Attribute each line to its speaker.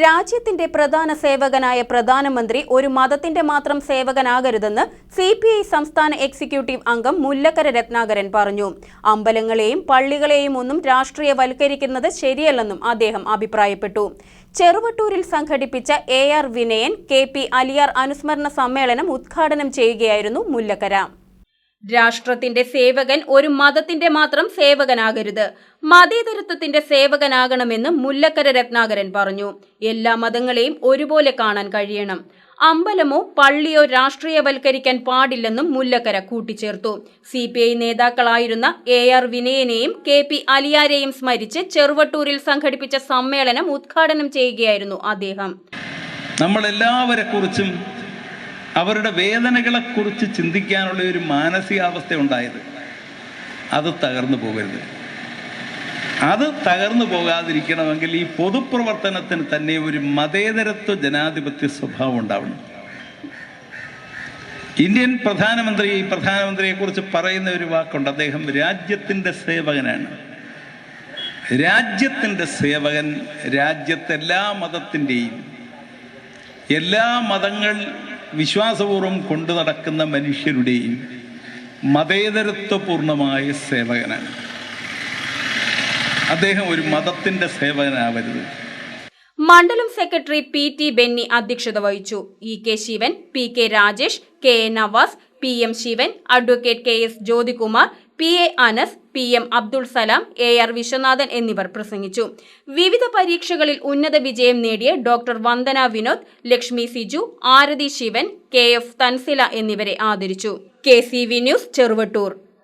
Speaker 1: രാജ്യത്തിന്റെ പ്രധാന സേവകനായ പ്രധാനമന്ത്രി ഒരു മതത്തിന്റെ മാത്രം സേവകനാകരുതെന്ന് സി പി ഐ സംസ്ഥാന എക്സിക്യൂട്ടീവ് അംഗം മുല്ലക്കര രത്നാകരൻ പറഞ്ഞു. അമ്പലങ്ങളെയും പള്ളികളെയും ഒന്നും രാഷ്ട്രീയവൽക്കരിക്കുന്നത് ശരിയല്ലെന്നും അദ്ദേഹം അഭിപ്രായപ്പെട്ടു. ചെറുവട്ടൂരിൽ സംഘടിപ്പിച്ച A R Vinayan K P Aliyar അനുസ്മരണ സമ്മേളനം ഉദ്ഘാടനം ചെയ്യുകയായിരുന്നു മുല്ലക്കര. രാഷ്ട്രത്തിന്റെ സേവകൻ ഒരു മതത്തിന്റെ മാത്രം സേവകനാകരുത്. മതേതരത്വത്തിന്റെ സേവകനാകണമെന്ന് മുല്ലക്കര രത്നാകരൻ പറഞ്ഞു. എല്ലാ മതങ്ങളെയും ഒരുപോലെ കാണാൻ കഴിയണം. അമ്പലമോ പള്ളിയോ രാഷ്ട്രീയവൽക്കരിക്കാൻ പാടില്ലെന്നും മുല്ലക്കര കൂട്ടിച്ചേർത്തു. സി പി ഐ നേതാക്കളായിരുന്ന എ ആർ വിനയനെയും കെ പി അലിയാരെയും സ്മരിച്ച് ചെറുവട്ടൂരിൽ സംഘടിപ്പിച്ച സമ്മേളനം ഉദ്ഘാടനം ചെയ്യുകയായിരുന്നു അദ്ദേഹം.
Speaker 2: നമ്മളെല്ലാവരെ കുറിച്ചും അവരുടെ വേദനകളെക്കുറിച്ച് ചിന്തിക്കാനുള്ള ഒരു മാനസികാവസ്ഥ ഉണ്ടായത് അത് തകർന്നു പോകരുത്. അത് തകർന്നു പോകാതിരിക്കണമെങ്കിൽ ഈ പൊതുപ്രവർത്തനത്തിന് തന്നെ ഒരു മതേതരത്വ ജനാധിപത്യ സ്വഭാവം ഉണ്ടാവണം. ഇന്ത്യൻ പ്രധാനമന്ത്രി പ്രധാനമന്ത്രിയെ കുറിച്ച് പറയുന്ന ഒരു വാക്കുണ്ട്. അദ്ദേഹം രാജ്യത്തിന്റെ സേവകനാണ്. രാജ്യത്തിന്റെ സേവകൻ രാജ്യത്തെല്ലാ മതത്തിന്റെയും എല്ലാ മതങ്ങൾ വിശ്വാസപൂർവം കൊണ്ടു നടക്കുന്ന മനുഷ്യരുടെയും മതേതരത്വപൂർണമായ സേവകനാണ്. അദ്ദേഹം ഒരു മതത്തിന്റെ സേവകനാവരുത്.
Speaker 1: മണ്ഡലം സെക്രട്ടറി പി ടി ബെന്നി അധ്യക്ഷത വഹിച്ചു. E K Sivan P K Rajesh K A Navas P M Sivan advocate K S Jyothikumar P A Anas P M Abdul Salam A R Viswanathan എന്നിവർ പ്രസംഗിച്ചു. വിവിധ പരീക്ഷകളിൽ ഉന്നത വിജയം നേടിയ doctor Vandana Vinod Lakshmi Siju Arathi Sivan K F Thansila എന്നിവരെ ആദരിച്ചു. K C V news Cheruvattoor.